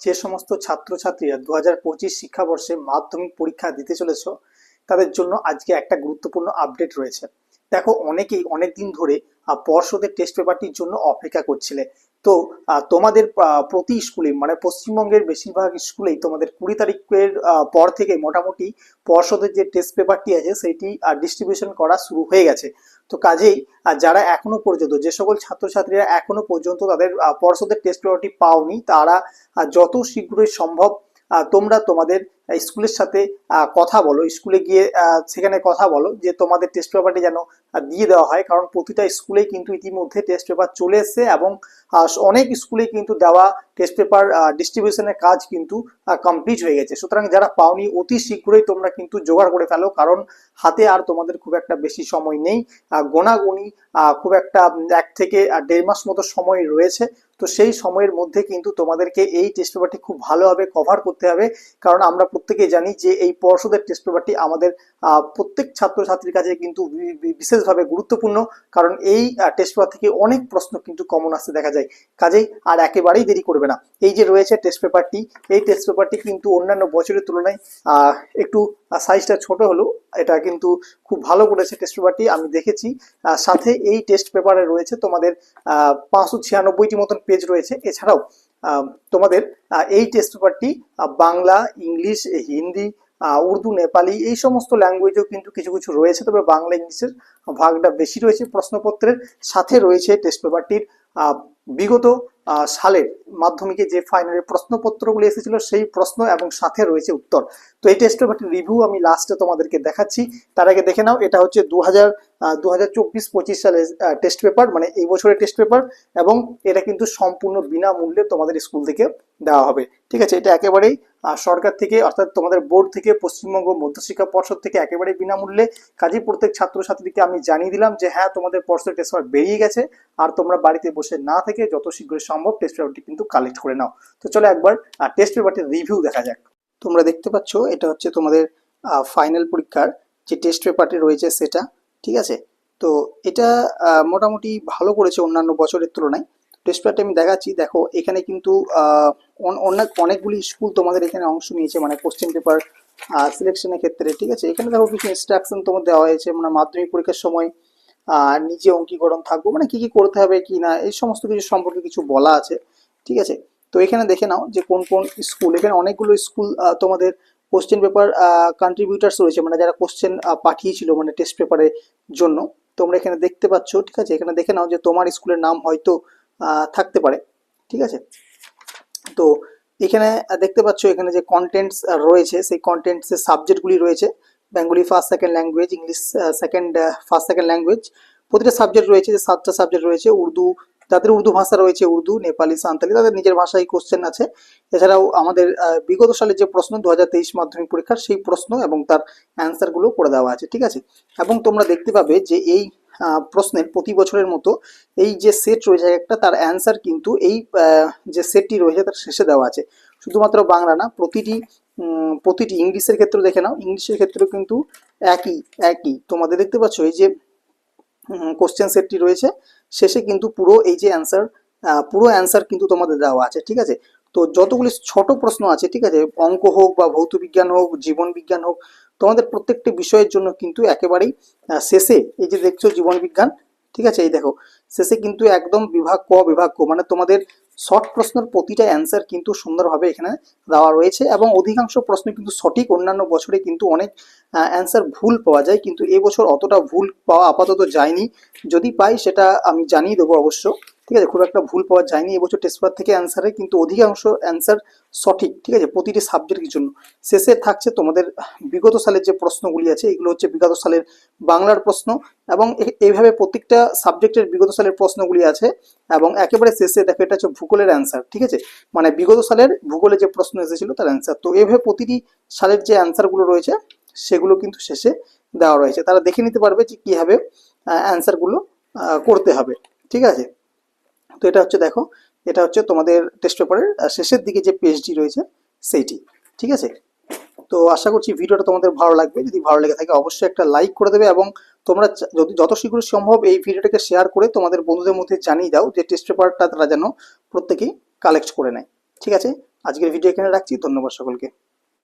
যে সমস্ত ছাত্রছাত্রীরা দু হাজার পঁচিশ শিক্ষাবর্ষে মাধ্যমিক পরীক্ষা দিতে চলেছ, তাদের জন্য আজকে একটা গুরুত্বপূর্ণ আপডেট রয়েছে। দেখো, অনেকেই অনেক দিন ধরে পর্ষদের টেস্ট পেপারটির জন্য অপেক্ষা করছিলে। তো তোমাদের প্রতি স্কুলে মানে পশ্চিমবঙ্গের বেশিরভাগ স্কুলেই তোমাদের কুড়ি তারিখের পর থেকে মোটামুটি পর্ষদের যে টেস্ট পেপারটি আছে, সেটি ডিস্ট্রিবিউশন করা শুরু হয়ে গেছে। তো কাজেই যারা এখনও পর্যন্ত, যে সকল ছাত্রছাত্রীরা এখনও পর্যন্ত তাদের পর্ষদের টেস্ট পেপারটি পাওনি, তারা যত শীঘ্রই সম্ভব তোমরা তোমাদের স্কুলের সাথে কথা বলো, স্কুলে গিয়ে সেখানে কথা বলো যে তোমাদের টেস্ট পেপারটি যেন দিয়ে দেওয়া হয়। কারণ প্রতিটা স্কুলেই কিন্তু ইতিমধ্যে টেস্ট পেপার চলে এসেছে এবং অনেক স্কুলে কিন্তু দেওয়া টেস্ট পেপার ডিস্ট্রিবিউশনের কাজ কিন্তু কমপ্লিট হয়ে গেছে। সুতরাং যারা পাওনি, অতি শীঘ্রই তোমরা কিন্তু জোগাড় করে ফেলো। কারণ হাতে আর তোমাদের খুব একটা বেশি সময় নেই। গোনাগুনি খুব একটা এক থেকে দেড় মাস মতো সময় রয়েছে। তো সেই সময়ের মধ্যে কিন্তু তোমাদেরকে এই টেস্ট পেপারটি খুব ভালোভাবে কভার করতে হবে। কারণ আমরা প্রত্যেকেই জানি যে এই পর্ষদের টেস্ট পেপারটি আমাদের প্রত্যেক ছাত্রছাত্রীর কাছে কিন্তু বি- বি- বিশেষভাবে গুরুত্বপূর্ণ, কারণ এই টেস্ট পেপার থেকে অনেক প্রশ্ন কিন্তু কমন আসতে দেখা যায়। কাজেই আর একেবারেই দেরি করবে না। এই যে রয়েছে টেস্ট পেপারটি এই টেস্ট পেপারটি কিন্তু অন্যান্য বছরের তুলনায় একটু সাইজটা ছোট হলেও এটা কিন্তু খুব ভালো করেছে টেস্ট পেপারটি আমি দেখেছি সাথে এই টেস্ট পেপারে রয়েছে তোমাদের পাঁচশো ছিয়ানব্বইটি মতন পেজ রয়েছে। এছাড়াও তোমাদের এই টেস্ট পেপারটি বাংলা, ইংলিশ, হিন্দি উর্দু, নেপালি এই সমস্ত ল্যাঙ্গুয়েজেও কিন্তু কিছু কিছু রয়েছে। তবে বাংলা, ইংলিশের ভাগটা বেশি রয়েছে প্রশ্নপত্রের। সাথে রয়েছে টেস্ট পেপারটির বিগত সালের মাধ্যমিকে যে ফাইনালের প্রশ্নপত্রগুলি এসেছিল, সেই প্রশ্ন এবং সাথে রয়েছে উত্তর। তো এই টেস্ট পেপারটির রিভিউ আমি লাস্টে তোমাদেরকে দেখাচ্ছি। তার আগে দেখে নাও, এটা হচ্ছে দু হাজার দু হাজার চব্বিশ, পঁচিশ সালের টেস্ট পেপার মানে এই বছরের টেস্ট পেপার এবং এটা কিন্তু সম্পূর্ণ বিনামূল্যে তোমাদের স্কুল থেকে দেওয়া হবে। ঠিক আছে, এটা একেবারেই সরকার থেকে, অর্থাৎ তোমাদের বোর্ড থেকে, পশ্চিমবঙ্গ মধ্যশিক্ষা পর্ষদ থেকে একেবারেই বিনামূল্যে। কাজেই প্রত্যেক ছাত্রছাত্রীকে আমি জানিয়ে দিলাম যে হ্যাঁ তোমাদের পর্ষদের টেস্ট পেপার বেরিয়ে গেছে, আর তোমরা বাড়িতে বসে না থেকে যত শীঘ্রই সম্ভব টেস্ট পেপারটি কিন্তু কালেক্ট করে নাও। তো চলো একবার টেস্ট পেপারটির রিভিউ দেখা যাক। তোমরা দেখতে পাচ্ছ, এটা হচ্ছে তোমাদের ফাইনাল পরীক্ষার যে টেস্ট পেপারটি রয়েছে সেটা, ঠিক আছে? তো এটা মোটামুটি ভালো করেছে অন্যান্য বছরের তুলনায়। টেস্ট পেপারটি আমি দেখাচ্ছি, দেখো, এখানে কিন্তু অনেক অনেকগুলি স্কুল তোমাদের এখানে অংশ নিয়েছে মানে কোশ্চেন পেপার সিলেকশনের ক্ষেত্রে, ঠিক আছে? এখানে দেখো কিছু ইনস্ট্রাকশন তোমার দেওয়া হয়েছে মানে মাধ্যমিক পরীক্ষার সময় নিজে অঙ্কীকরণ থাকব মানে কি কি করতে হবে, কি না, এই সমস্ত কিছু সম্পর্কে কিছু বলা আছে। ঠিক আছে? তো এখানে দেখে নাও যে কোন কোন স্কুল, এখানে অনেকগুলো স্কুল তোমাদের কোশ্চেন পেপার কন্ট্রিবিউটার্স রয়েছে মানে যারা কোশ্চেন পাঠিয়েছিল মানে টেস্ট পেপারের জন্য। তোমরা এখানে দেখতে পাচ্ছ, ঠিক আছে? এখানে দেখে নাও যে তোমার স্কুলের নাম হয়তো থাকতে পারে, ঠিক আছে? তো এখানে দেখতে পাচ্ছ এখানে যে কন্টেন্টস রয়েছে, সেই কন্টেন্টসের সাবজেক্টগুলি রয়েছে। Bengali first second language English second first second language প্রতিটা সাবজেক্ট রয়েছে, যে সাতটা সাবজেক্ট রয়েছে, উর্দু যাদের উর্দু ভাষা রয়েছে উর্দু, নেপালি, সাঁওতালি, তাদের নিজের ভাষায় কোশ্চেন আছে। এছাড়াও আমাদের বিগত সালের যে প্রশ্ন দু হাজার তেইশ মাধ্যমিক পরীক্ষার সেই প্রশ্ন এবং তার অ্যান্সারগুলো করে দেওয়া আছে, ঠিক আছে? এবং তোমরা দেখতে পাবে যে এই প্রশ্নের প্রতি বছরের মতো এই যে সেট রয়েছে একটা, তার অ্যান্সার কিন্তু এই যে সেটটি রয়েছে তার শেষে দেওয়া আছে। শুধুমাত্র বাংলা না, প্রতিটি প্রতিটি ইংলিশের ক্ষেত্রে দেখে নাও, ইংলিশের ক্ষেত্রেও কিন্তু একই একই। তোমাদের দেখতে পাচ্ছ এই যে কোশ্চেন সেটটি রয়েছে। শেষে কিন্তু পুরো এই যে অ্যান্সার পুরো অ্যান্সার কিন্তু তোমাদের দেওয়া আছে, ঠিক আছে? তো যতগুলি ছোট প্রশ্ন আছে, ঠিক আছে, অঙ্ক হোক বা ভৌত বিজ্ঞান হোক, জীবন বিজ্ঞান হোক, তোমাদের প্রত্যেকটি বিষয়ের জন্য কিন্তু একেবারেই শেষে এই যে দেখছ জীবন বিজ্ঞান ঠিক আছে? এই দেখো, শেষে কিন্তু একদম বিভাগ ক বিভাগ ক মানে তোমাদের শর্ট প্রশ্নের প্রতিটা অ্যান্সার কিন্তু সুন্দরভাবে এখানে দেওয়া রয়েছে এবং অধিকাংশ প্রশ্ন কিন্তু সঠিক, অন্যান্য বছরে কিন্তু অনেক অ্যান্সার ভুল পাওয়া যায়, কিন্তু এবছর অতটা ভুল পাওয়া আপাতত যায়নি। যদি পাই সেটা আমি জানিয়ে দেবো অবশ্য। ঠিক আছে, খুব একটা ভুল পাওয়া যায়নি। এবছর টেস্ট পেপার থেকে অ্যান্সারে কিন্তু অধিকাংশ অ্যান্সার সঠিক, ঠিক আছে, প্রতিটি সাবজেক্টের জন্য। শেষে থাকছে তোমাদের বিগত সালের যে প্রশ্নগুলি আছে, এগুলো হচ্ছে বিগত সালের বাংলার প্রশ্ন এবং এইভাবে প্রত্যেকটা সাবজেক্টের বিগত সালের প্রশ্নগুলি আছে এবং একেবারে শেষে দেখো, এটা হচ্ছে ভূগোলের অ্যান্সার ঠিক আছে? মানে বিগত সালের ভূগোলে যে প্রশ্ন এসেছিল তার অ্যান্সার তো এইভাবে প্রতিটি সালের যে অ্যান্সারগুলো রয়েছে, সেগুলো কিন্তু শেষে দেওয়া রয়েছে। তারা দেখে নিতে পারবে যে কীভাবে অ্যান্সারগুলো করতে হবে, ঠিক আছে? তো এটা হচ্ছে দেখো, এটা হচ্ছে তোমাদের টেস্ট পেপারের শেষের দিকে যে পেজটি রয়েছে, সেইটি, ঠিক আছে? তো আশা করছি ভিডিওটা তোমাদের ভালো লাগবে। যদি ভালো লেগে থাকে, অবশ্যই একটা লাইক করে দেবে এবং তোমরা যদি, যত শীঘ্র সম্ভব এই ভিডিওটাকে শেয়ার করে তোমাদের বন্ধুদের মধ্যে জানিয়ে দাও যে টেস্ট পেপারটা তারা যেন প্রত্যেকেই কালেক্ট করে নেয়। ঠিক আছে? আজকের ভিডিও এখানে রাখছি। ধন্যবাদ সকলকে।